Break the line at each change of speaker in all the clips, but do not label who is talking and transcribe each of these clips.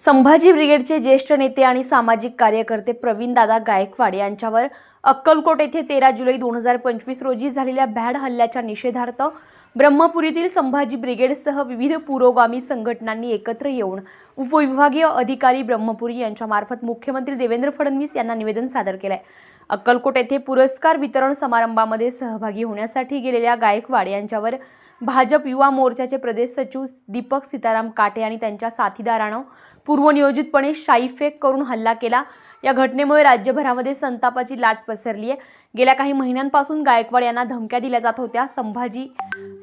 संभाजी ब्रिगेडचे ज्येष्ठ नेते आणि सामाजिक कार्यकर्ते प्रवीणदादा गायकवाड यांच्यावर अक्कलकोट येथे तेरा जुलै दोन हजार पंचवीस रोजी झालेल्या भॅड हल्ल्याच्या निषेधार्थ ब्रह्मपुरीतील संभाजी ब्रिगेडसह विविध पुरोगामी संघटनांनी एकत्र येऊन उपविभागीय अधिकारी ब्रह्मपुरी यांच्यामार्फत मुख्यमंत्री देवेंद्र फडणवीस यांना निवेदन सादर केलं आहे अक्कलकोट येथे पुरस्कार वितरण समारंभामध्ये सहभागी होण्यासाठी गेलेल्या गायकवाड यांच्यावर भाजप युवा मोर्चाचे प्रदेश सचिव दीपक सीताराम काटे आणि त्यांच्या साथीदारानं पूर्वनियोजितपणे शाईफेक करून हल्ला केला. या घटनेमुळे राज्यभरामध्ये संतापाची लाट पसरली आहे. गेल्या काही महिन्यांपासून गायकवाड यांना धमक्या दिल्या जात होत्या. संभाजी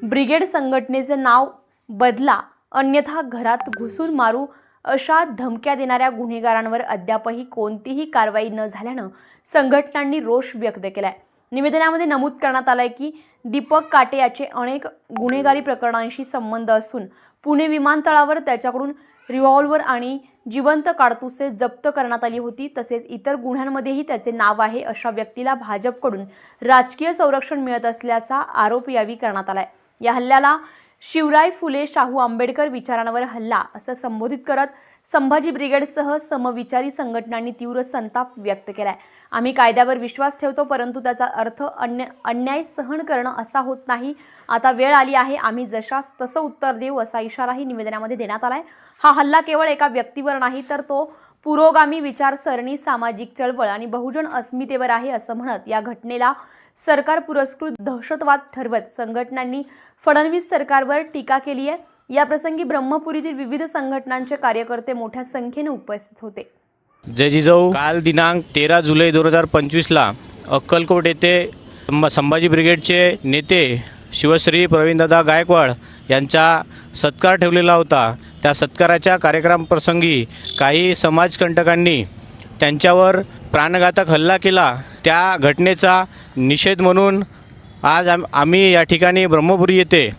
ब्रिगेड संघटनेचे नाव बदला अन्यथा घरात घुसून मारू अशा धमक्या देणाऱ्या गुन्हेगारांवर अद्यापही कोणतीही कारवाई न झाल्यानं संघटनांनी रोष व्यक्त केला आहे निवेदनामध्ये नमूद करण्यात आलंय की दीपक काटे याचे अनेक गुन्हेगारी प्रकरणांशी संबंध असून पुणे विमानतळावर त्याच्याकडून रिव्हॉल्वर आणि जिवंत काडतुसे जप्त करण्यात आली होती. तसेच इतर गुन्ह्यांमध्येही त्याचे नाव आहे अशा व्यक्तीला भाजपकडून राजकीय संरक्षण मिळत असल्याचा आरोप यावेळी करण्यात आला आहे या हल्ल्याला शिवराय फुले शाहू आंबेडकर विचारांवर हल्ला असं संबोधित करत संभाजी ब्रिगेडसह समविचारी संघटनांनी तीव्र संताप व्यक्त केलाय. आम्ही कायद्यावर विश्वास ठेवतो परंतु त्याचा अर्थ अन्य अन्याय सहन करणं असा होत नाही. आता वेळ आली आहे आम्ही जशास तसं उत्तर देऊ असा इशाराही निवेदनामध्ये देण्यात आलाय. हा हल्ला केवळ एका व्यक्तीवर नाही तर तो पुरोगामी विचारसरणी सामाजिक चळवळ आणि बहुजन अस्मितेवर आहे असं म्हणत या घटनेला सरकार पुरस्कृत दहशतवाद ठरवत संघटनांनी फडणवीस सरकारवर टीका केली आहे. याप्रसंगी ब्रह्मपुरीतील विविध संघटनांचे कार्यकर्ते मोठ्या संख्येने उपस्थित होते.
जय जिजाऊ. काल दिनांक तेरा जुलै दोन हजार पंचवीसला अक्कलकोट येथे संभ- संभाजी ब्रिगेडचे नेते शिवश्री प्रवीणदादा गायकवाड यांचा सत्कार ठेवलेला होता. त्या सत्काराच्या कार्यक्रमप्रसंगी काही समाजकंटकांनी त्यांच्यावर प्राणघातक हल्ला केला. त्या घटनेचा निषेध म्हणून आज आम आम्ही या ठिकाणी ब्रह्मपुरी येथे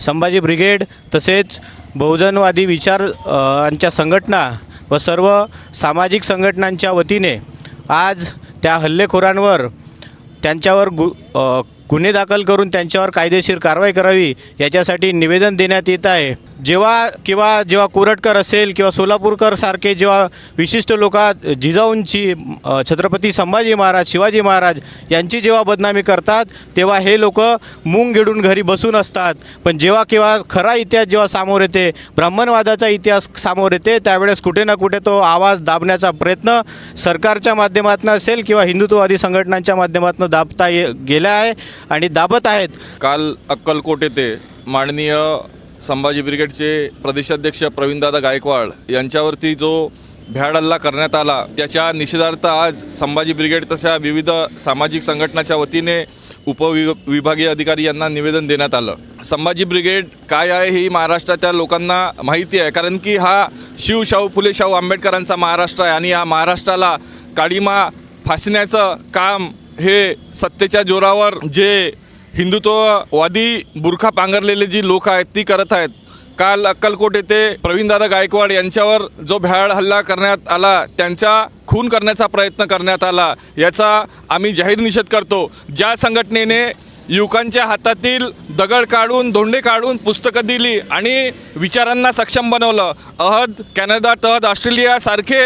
संभाजी ब्रिगेड तसेच बहुजनवादी विचार यांच्या संघटना व सर्व सामाजिक संघटनांच्या वतीने आज त्या हल्लेखोरांवर त्यांच्यावर गु गुन्हे दाखल करून त्यांच्यावर कायदेशीर कारवाई करावी याच्यासाठी निवेदन देण्यात येत आहे. जेव्हा किंवा जेव्हा कोरटकर असेल किंवा सोलापूरकर सारखे जेव्हा विशिष्ट लोक जिजाऊंची छत्रपती संभाजी महाराज शिवाजी महाराज यांची जेव्हा बदनामी करतात तेव्हा हे लोक मूंग गिडून घरी बसून असतात. पण जेव्हा केव्हा खरा इतिहास जेव्हा समोर येते ब्राह्मणवादाचा इतिहास समोर येते त्यावेळेस कुठे ना कुठे तो आवाज दाबण्याचा प्रयत्न सरकारच्या माध्यमातून असेल किंवा हिंदुत्ववादी संघटनांच्या माध्यमातून दाबता ये गेला आहे. आणि दाबत आहेत.
काल अक्कलकोट येथे माननीय संभाजी ब्रिगेडचे प्रदेशाध्यक्ष प्रवीणदादा गायकवाड यांच्यावरती जो भ्याड हल्ला करण्यात आला त्याच्या निषेधार्थ आज संभाजी ब्रिगेड तशा विविध सामाजिक संघटनाच्या वतीने उपवि विभागीय अधिकारी यांना निवेदन देण्यात आलं. संभाजी ब्रिगेड काय आहे ही महाराष्ट्राच्या लोकांना माहिती आहे कारण की हा शिव शाहू फुले शाहू आंबेडकरांचा महाराष्ट्र आहे आणि या महाराष्ट्राला काळीमा फासण्याचं काम हे सत्तेच्या जोरावर जे हिंदुत्ववादी बुरखा पांघरलेले जी लोक आहेत ती करत आहेत. काल अक्कलकोट येथे प्रवीणदादा गायकवाड यांच्यावर जो भ्याड हल्ला करण्यात आला त्यांचा खून करण्याचा प्रयत्न करण्यात आला याचा आम्ही जाहीर निषेध करतो. ज्या संघटनेने युवकांच्या हातातील दगड काढून धोंडे काढून पुस्तकं दिली आणि विचारांना सक्षम बनवलं. अहद कॅनडा तहद ऑस्ट्रेलियासारखे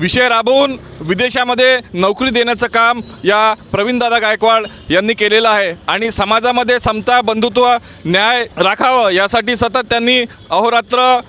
विषय राबवून विदेशामध्ये नोकरी देण्याचं काम या प्रवीणदादा गायकवाड यांनी केलेलं आहे. आणि समाजामध्ये समता बंधुत्व न्याय राखावं यासाठी सतत त्यांनी अहोरात्र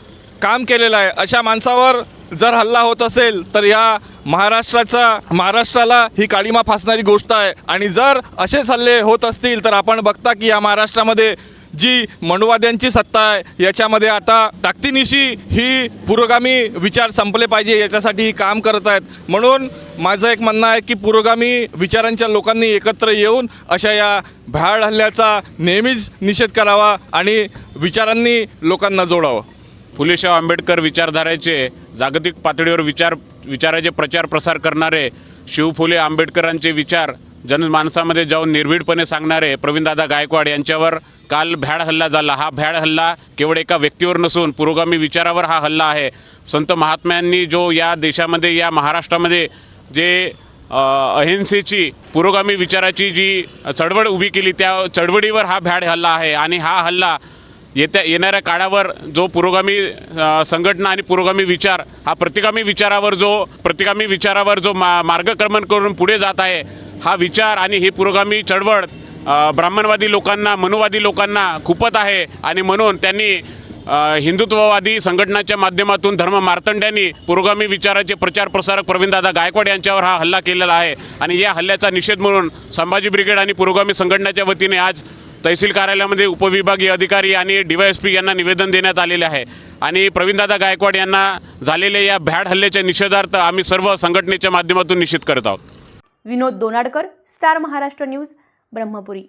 काम केलेलं आहे. अशा माणसावर जर हल्ला होत असेल तर या महाराष्ट्राचा महाराष्ट्राला ही काळीमा फासणारी गोष्ट आहे. आणि जर असे हल्ले होत असतील तर आपण बघता की या महाराष्ट्रामध्ये जी मनुवाद्यांची सत्ता आहे याच्यामध्ये आता ताकदीनिशी ही पुरोगामी विचार संपले पाहिजे याच्यासाठी ही काम करत आहेत. म्हणून माझं एक म्हणणं आहे की पुरोगामी विचारांच्या लोकांनी एकत्र येऊन अशा या भ्याड हल्ल्याचा नेहमीच निषेध करावा आणि विचारांनी लोकांना जोडावं.
फुलेशाव आंबेडकर विचारधारेचे जागतिक पातळीवर विचार विचाराचे प्रचार प्रसार करणारे शिव फुले आंबेडकरांचे विचार जनमानसामध्ये जाऊन निर्भीडपणे सांगणारे प्रवीणदादा गायकवाड यांच्यावर काल भ्याड हल्ला झाला. हा भ्याड हल्ला केवळ एका व्यक्तीवर नसून पुरोगामी विचारावर हा हल्ला आहे. संत महात्म्यांनी जो या देशामध्ये या महाराष्ट्रामध्ये जे अहिंसेची पुरोगामी विचाराची जी चळवळ उभी केली त्या चळवळीवर हा भ्याड हल्ला आहे आणि हा हल्ला येत्या येणाऱ्या काळावर जो पुरोगामी संघटना आणि पुरोगामी विचार हा प्रतिगामी विचारावर जो प्रतिगामी विचारावर जो मा मार्गक्रमण करून पुढे जात आहे हा विचार आणि ही पुरोगामी चळवळ ब्राह्मणवादी लोकांना मनुवादी लोकांना खूपत आहे. आणि म्हणून त्यांनी हिंदुत्ववादी संघटनाच्या माध्यमातून धर्म मार्तंड्यांनी पुरोगामी विचाराचे प्रचार प्रसारक प्रवीणदादा गायकवाड यांच्यावर हा हल्ला केलेला आहे. आणि या हल्ल्याचा निषेध म्हणून संभाजी ब्रिगेड आणि पुरोगामी संघटनेच्या वतीने आज तहसील कार्यालयामध्ये उपविभागीय अधिकारी आणि डीवायएसपी यांना निवेदन देण्यात आलेले आहे. आणि प्रवीणदादा गायकवाड यांना झालेल्या या भ्याड हल्ल्याच्या निषेधार्थ आम्ही सर्व संघटनेच्या माध्यमातून निषेध करत आहोत.
Vinod Donadkar star Maharashtra news Brahmapuri.